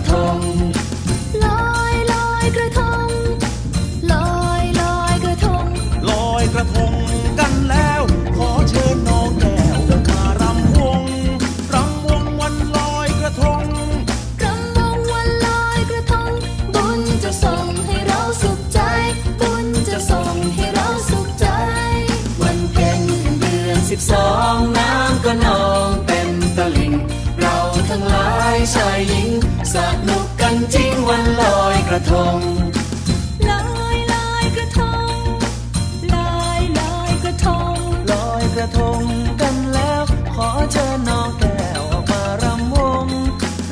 痛。 สนุกกันจริงวันลอยกระทงลอยลอยกระทงลอยลอยกระทงลอยกระทงกันแล้ว ขอเชิญน้องแก้วออกมารำวง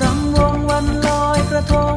รำวงวันลอยกระทง